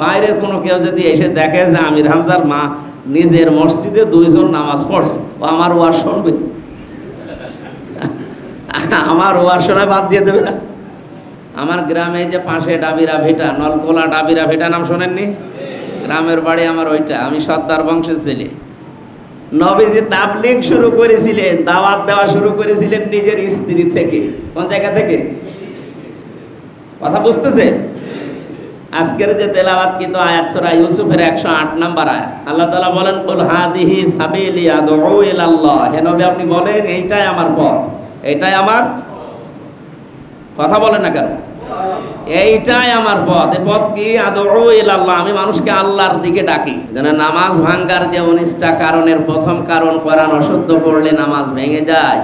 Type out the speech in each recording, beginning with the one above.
বাইরের কোনো কেউ যদি এসে দেখে যে আমির হামজার মা নিজের মসজিদে দুইজন নামাজ পড়ছে, ও আমার ওয়াজ শুনবে? আমার ওয়াজ শোনায় বাদ দিয়ে দেবে না। আমার গ্রামে যে পাশে ডাবিরা ভেটা, নলকোলা ডাবিরা ভেটা নাম শোনেননি? গ্রামের বাড়ি আমার ওইটা, আমি সর্দার বংশের ছেলে। নবীজি তাবলিগ শুরু করেছিলেন, দাওয়াত দেওয়া শুরু করেছিলেন নিজের স্ত্রী থেকে। কোন জায়গা থেকে? কথা বুঝতেছে আজকের যে তেলাওয়াত কিন্তু আয়াত সূরা ইউসুফের 108 নাম্বার আয়াত, আল্লাহ তাআলা বলেন, কুল হাদিহি সাবিলি আদউ ইলাল্লাহ। হে আপনি বলেন, এইটাই আমার পথ, এইটাই আমার কথা বলেন না কেন? এইটাই আমার পথ, এ পথ কি? আদৌ ইলাল্লাহ, আমি মানুষকে আল্লাহর দিকে ডাকি। যেন নামাজ ভাঙ্গার যে উনিশটা কারণের প্রথম কারণ, কোরআন অশুদ্ধ পড়লে নামাজ ভেঙে যায়।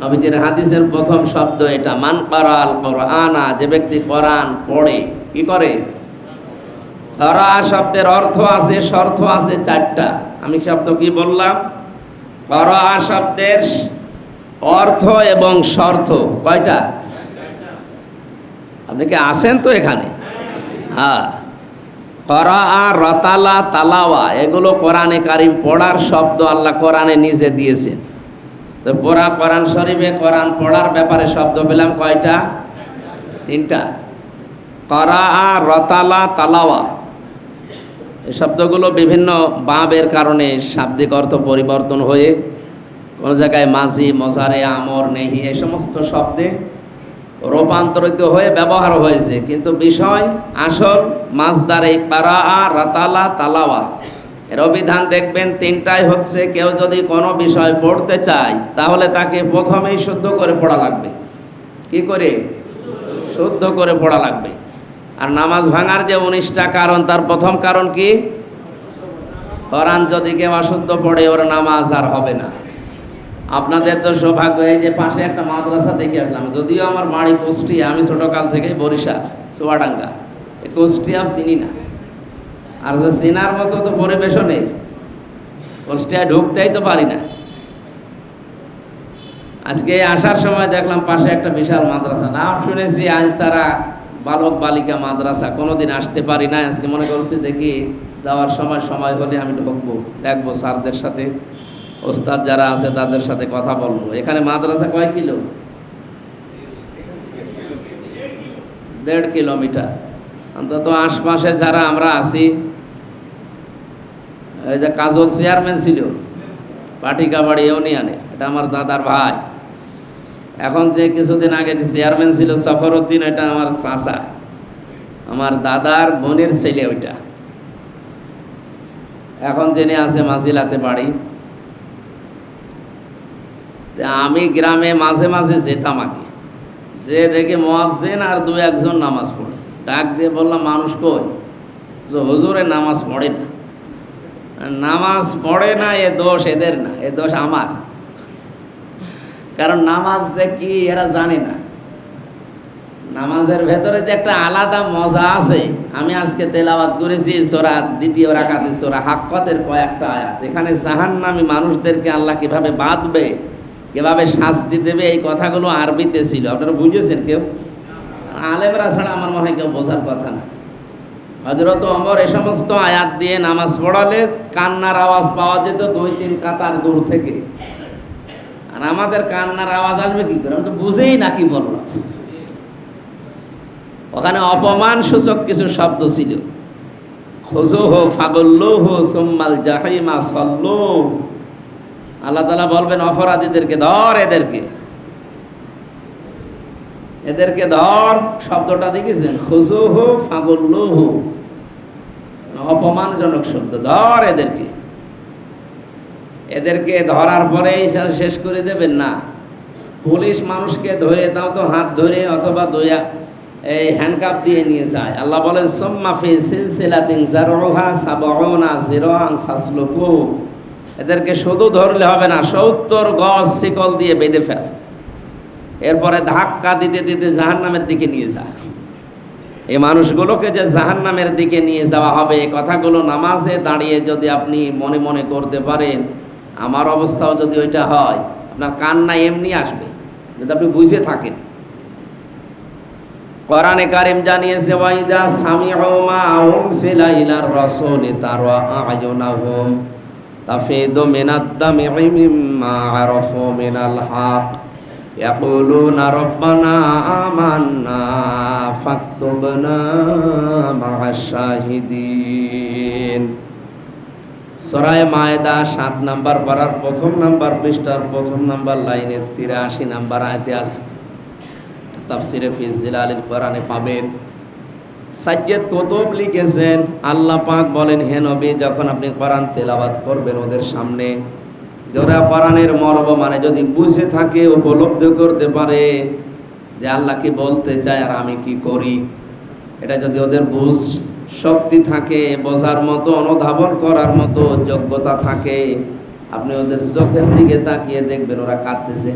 নবীজির হাদিসের প্রথম শব্দ এটা, মান করাল কোরআনা, যে ব্যক্তি কোরআন পড়ে কি করে? করা শব্দের অর্থ আছে, শর্ত আছে চারটা। আমি শব্দ কি বললাম? করা শব্দের অর্থ এবং শর্ত। কয়টা? আপনি কি আসেন তো এখানে? হ্যাঁ। করা রতালা তালাওয়া, এগুলো কোরআনে কারিম পড়ার শব্দ আল্লাহ কোরআনে নিজে দিয়েছেন। তো পড়া কোরআন শরীফে কোরআন পড়ার ব্যাপারে শব্দ পেলাম কয়টা? তিনটা। করা রতালা তালাওয়া। এই শব্দগুলো বিভিন্ন বাঁবের কারণে শাব্দিক অর্থ পরিবর্তন হয়ে কোনো জায়গায় মাঝি, মজারে, আমর, নেহি এই সমস্ত শব্দে রূপান্তরিত হয়ে ব্যবহার হয়েছে। কিন্তু বিষয় আসল মাছদারে পারা রাতালা তালাওয়া। এর অভিধান দেখবেন তিনটাই হচ্ছে, কেউ যদি কোনো বিষয় পড়তে চায়, তাহলে তাকে প্রথমেই শুদ্ধ করে পড়া লাগবে। কি করে? শুদ্ধ করে পড়া লাগবে। আর নামাজ ভাঙার যে উনিশটা কারণ, তার প্রথম কারণ কি? কোরআন যদি কেউ অশুদ্ধ পড়ে, ওর নামাজ আর হবে না। আপনাদের তো সৌভাগ্য এই যে পাশে একটা মাদ্রাসা দেখে আসলাম। যদিও আমার বাড়ি কুষ্টিয়া, আমি ছোটকাল থেকে বরিশাল, চুয়াডাঙ্গা। এই কুষ্টিয়া চিনি না। আর যে চেনার মতো তো পরিবেশও নেই। কুষ্টিয়ায় ঢুকতেই তো পারি না। আজকে আসার সময় দেখলাম পাশে একটা বিশাল মাদ্রাসা। নাম শুনেছি, আলসারা বালক বালিকা মাদ্রাসা, কোনোদিন আসতে পারি না আজকে মনে করছি, দেখি যাওয়ার সময় সময় হলে আমি ঢুকবো। দেখব স্যারদের সাথে, ওস্তাদ যারা আছে তাদের সাথে কথা বলব। এখানে মাদ্রাসা কয় কিলো? দেড় কিলোমিটার। অন্তত আশপাশে যারা আমরা আছি, এই যে কাজল চেয়ারম্যান ছিল, পাটিকাবাড়ি ইউনিয়নে, এটা আমার দাদার ভাই। এখন যে কিছুদিন আগে যে চেয়ারম্যান ছিল সফরউদ্দিন এটা আমার চাচা। আমার দাদার বোনের ছেলে ওইটা। এখন যিনি আছে মাসিলাতে বাড়ি। আমি গ্রামে মাঝে মাঝে যেতাম আগে। যে দেখে মোয়াজ্জেন আর দু একজন নামাজ পড়ে। ডাক দিয়ে বললাম, মানুষ কই? যে হুজুরে নামাজ পড়ে না। নামাজ পড়ে না, এ দোষ এদের না, এ দোষ আমার। কারণ নামাজ যে কি এরা জানে না। নামাজের ভেতরে যে একটা আলাদা মজা আছে। আমি আজকে তেলাওয়াত করেছি সোরা দ্বিতীয় রাখাতে সোরা হাক্কতের কয়েকটা আয়াত। এখানে জাহান্নামী মানুষদেরকে আল্লাহ কীভাবে বাঁধবে, কীভাবে শাস্তি দেবে, এই কথাগুলো আরবিতে ছিল। আপনারা বুঝেছেন কেউ? আলেমরা ছাড়া আমার মনে হয় কেউ বোঝার কথা না। হজরত অমর এ সমস্ত আয়াত দিয়ে নামাজ পড়ালে কান্নার আওয়াজ পাওয়া যেত দুই তিন কাতার দূর থেকে। আর আমাদের কান্নার আওয়াজ আসবে কি করে? আমি তো বুঝেই না কি বললাম ওখানে অপমান সূচক কিছু শব্দ ছিল। খোঁজো হো ফাগল্লো হো সোম্মাল জাহাইমা সল্লো। আল্লাহ তালা বলবেন, অপরাধীদেরকে ধর এদেরকে। এদেরকে ধর, শব্দটা দেখেছেন? খুজু হো ফাগল্লো হো অপমানজনক শব্দ, ধর এদেরকে। এদেরকে ধরার পরেই শেষ করে দেবেন না। পুলিশ মানুষকে ধরে, তাও তো হাত ধরে অথবা দয়া এই হ্যান্ডকাপ দিয়ে নিয়ে যায়। আল্লাহ বলেন সোম্মাফি সিলসিলাতিন জারুহা সাবউনা জিরান ফাসলুকু। এদেরকে শুধু ধরলে হবে না, সত্তর গজ শিকল দিয়ে বেঁধে ফেল। এরপরে ধাক্কা দিতে দিতে জাহান্নামের দিকে নিয়ে যা এই মানুষগুলোকে যে জাহান্নামের দিকে নিয়ে যাওয়া হবে কথাগুলো নামাজে দাঁড়িয়ে যদি আপনি মনে মনে করতে পারেন আমার অবস্থাও যদি ওইটা হয়, আপনার কান্না এমনি আসবে, যদি আপনি বুঝে থাকেন। কোরআনে কারিম জানিয়েছে, ওয়াইদা সামিউ মা উনসিলা ইলার রাসূলি তারা আয়ুনাহুম তাফিদু মিনাদ দামি মিম্মা আরাফু মিনাল ইয়াকুলুনা রব্বানা আমান্না ফাকতুবনা মা'আশ শাহিদিন। সরায় মায়দা সাত নাম্বার পাড়ার প্রথম নাম্বার পৃষ্ঠার প্রথম নাম্বার লাইনের তিরাশি নাম্বার আয়তে আছে। তাফসিরে ফিজিল আলীর কোরআনে পাবেন। সাজ্জেদ কুতুব লিখেছেন, আল্লাহ পাক বলেন, হে নবী, যখন আপনি কোরআন তেলাওয়াত করবেন ওদের সামনে, যারা কোরআনের মর্ম মানে যদি বুঝে থাকে, উপলব্ধি করতে পারে যে আল্লাহ কি বলতে চায় আর আমি কি করি? এটা যদি ওদের বুঝ শক্তি থাকে, বোঝার মতো, অনুধাবন করার মতো যোগ্যতা থাকে। আপনি ওদের চোখের দিকে তাকিয়ে দেখবেন, ওরা কাঁদতেছে।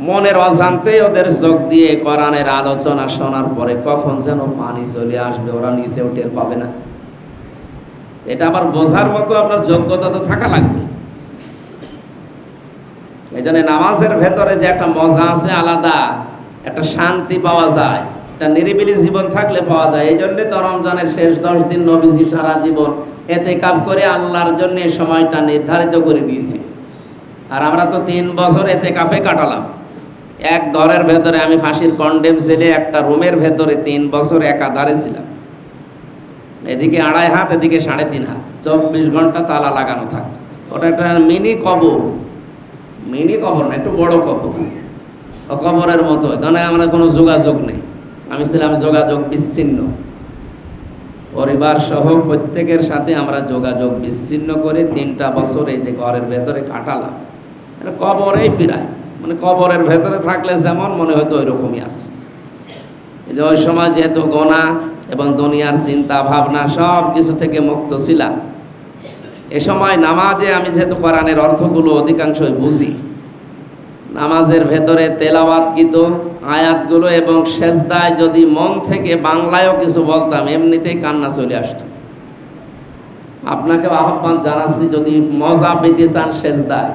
মনের অজান্তে ওদের চোখ দিয়ে কোরআনের আলোচনা শোনার পরে কখন যেন পানি চলে আসবে, ওরা নিচেও টের পাবে না। এটা আবার বোঝার মতো আপনার যোগ্যতা তো থাকা লাগবে। এই জন্য নামাজের ভেতরে যে একটা মজা আছে আলাদা, একটা শান্তি পাওয়া যায়। একটা নিরিবিলি জীবন থাকলে পাওয়া যায়। এই জন্যে তো রমজানের শেষ দশ দিন নবীজি সারা জীবন এতে কাপ করে আল্লাহর জন্য সময়টা নির্ধারিত করে দিয়েছি। আর আমরা তো তিন বছর এতে কাপে কাটালাম। এক ঘরের ভেতরে আমি ফাঁসির কন্ডেম ছেলে একটা রুমের ভেতরে তিন বছর একাধারে ছিলাম। এদিকে আড়াই হাত, এদিকে সাড়ে তিন হাত। চব্বিশ ঘণ্টা তালা লাগানো থাক ওটা একটা মিনি কবর। মিনি কবর না, একটু বড় কবর। কবরের মতো। এখানে আমরা কোনো যোগাযোগ নেই। আমি ছিলাম যোগাযোগ বিচ্ছিন্ন। পরিবার সহ প্রত্যেকের সাথে আমরা যোগাযোগ বিচ্ছিন্ন করে তিনটা বছর এই যে ঘরের ভেতরে কাটালাম। এটা কবরেই ফিরায় মানে কবরের ভেতরে থাকলে যেমন মনে হয়তো ওই রকমই আছে। যে ওই সময় যেহেতু গোনা এবং দুনিয়ার চিন্তা ভাবনা সব কিছু থেকে মুক্ত ছিলাম। এ সময় নামাজে আমি যেহেতু কোরআনের অর্থগুলো অধিকাংশই বুঝি। নামাজের ভেতরে তেলাওয়াতকৃত আয়াতগুলো এবং সেজদায় যদি মন থেকে বাংলায়ও কিছু বলতাম, এমনিতেই কান্না চলে আসতো। আপনাকে আহ্বান জানাচ্ছি, যদি মজা পেতে চান সেজদায়।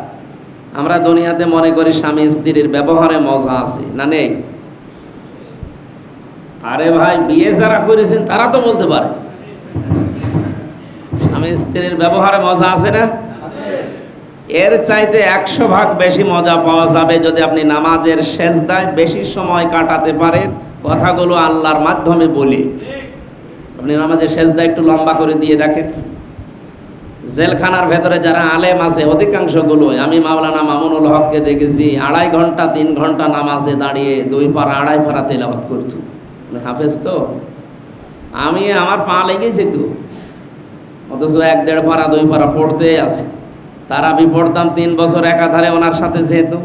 আমরা দুনিয়াতে মনে করি স্বামী স্ত্রীর ব্যবহারে মজা আছে, না নেই? আরে ভাই, বিয়ে যারা করেছেন তারা তো বলতে পারে। স্বামী স্ত্রীর ব্যবহারে মজা আছে না? এর চাইতে একশো ভাগ বেশি মজা পাওয়া যাবে যদি আপনি নামাজের সেজদায় বেশি সময় কাটাতে পারেন, কথাগুলো আল্লাহর মাধ্যমে বলি। আপনি নামাজের সেজদা একটু লম্বা করে দিয়ে দেখেন। জেলখানার ভেতরে যারা আলেম আছে অধিকাংশগুলো আমি মাওলানা মামুনুল হককে দেখেছি, আড়াই ঘণ্টা, তিন ঘণ্টা নামাজে দাঁড়িয়ে দুই পারা আড়াই পারা তেলাওয়াত করতো। হাফেজ তো? আমি আমার পা লেগেছে তো। অথচ এক দেড় পারা দুই পারা পড়তে আছে। তার আমি পড়তাম তিন বছর একাধারে ওনার সাথে যেহেতু।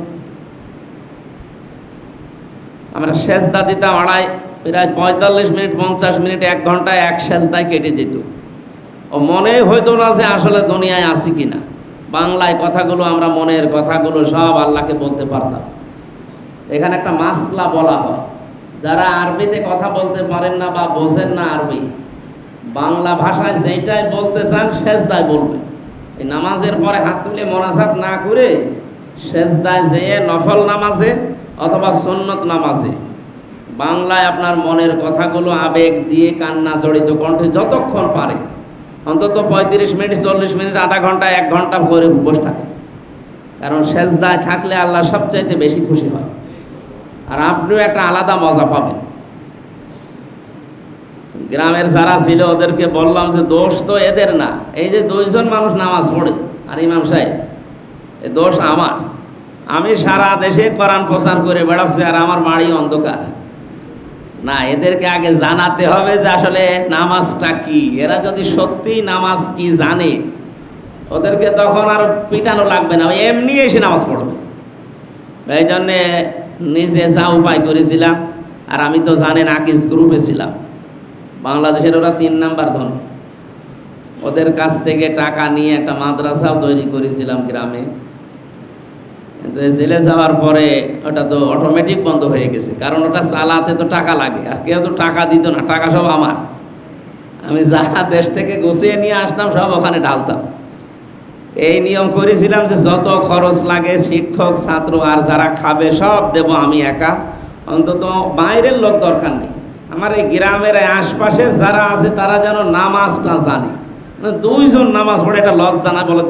আমরা সেজদা দিতাম আড়াই, প্রায় পঁয়তাল্লিশ মিনিট, পঞ্চাশ মিনিট, এক ঘন্টায় এক সেজদায় কেটে যেত। ও মনে হইতো না যে আসলে দুনিয়ায় আসি কিনা। বাংলায় কথাগুলো, আমরা মনের কথাগুলো সব আল্লাহকে বলতে পারতাম। এখানে একটা মাসলা বলা হয়। যারা আরবিতে কথা বলতে পারেন না বা বোঝেন না আরবি, বাংলা ভাষায় যেটাই বলতে চান সেজদায় বলবেন। নামাজের পরে হাত তুলে মোনাজাত না করে সেজদায় যেয়ে নফল নামাজে অথবা সন্নত নামাজে। বাংলায় আপনার মনের কথাগুলো আবেগ দিয়ে কান্না জড়িত কণ্ঠে যতক্ষণ পারে, অন্তত পঁয়ত্রিশ মিনিট, চল্লিশ মিনিট, আধা ঘণ্টা, এক ঘণ্টা করে বসে থাকে। কারণ সেজদায় থাকলে আল্লাহ সবচাইতে বেশি খুশি হয়। আর আপনিও একটা আলাদা মজা পাবেন। গ্রামের যারা ছিল ওদেরকে বললাম যে দোষ তো এদের না। এই যে দুইজন মানুষ নামাজ পড়ে, আর ইমাম সাহেব, এ দোষ আমার। আমি সারা দেশে কোরআন প্রচার করে বেড়াচ্ছি আর আমার বাড়ি অন্ধকার। না, এদেরকে আগে জানাতে হবে যে আসলে নামাজটা কি। এরা যদি সত্যি নামাজ কি জানে, ওদেরকে তখন আর পিটানো লাগবে না। এমনি এসে নামাজ পড়বে। এই জন্যে নিজে যা উপায় করেছিলাম, আর আমি তো জানেন আকিস গ্রুপে ছিলাম। বাংলাদেশের ওরা তিন নাম্বার ধনী। ওদের কাছ থেকে টাকা নিয়ে একটা মাদ্রাসাও তৈরি করেছিলাম গ্রামে। কিন্তু জেলে যাওয়ার পরে ওটা তো অটোমেটিক বন্ধ হয়ে গেছে। কারণ ওটা চালাতে তো টাকা লাগে। আর কেউ তো টাকা দিত না, টাকা সব আমার। আমি যা দেশ থেকে গুছিয়ে নিয়ে আসতাম, সব ওখানে ঢালতাম। এই নিয়ম করেছিলাম যে যত খরচ লাগে, শিক্ষক, ছাত্র আর যারা খাবে, সব দেব আমি একা। অন্তত বাইরের লোক দরকার নেই। আমার এই গ্রামের আশপাশে যারা আছে তারা যেন নামাজটা জানে। মানে দুইজন নামাজ পড়ে এটা লজ্জা না বলে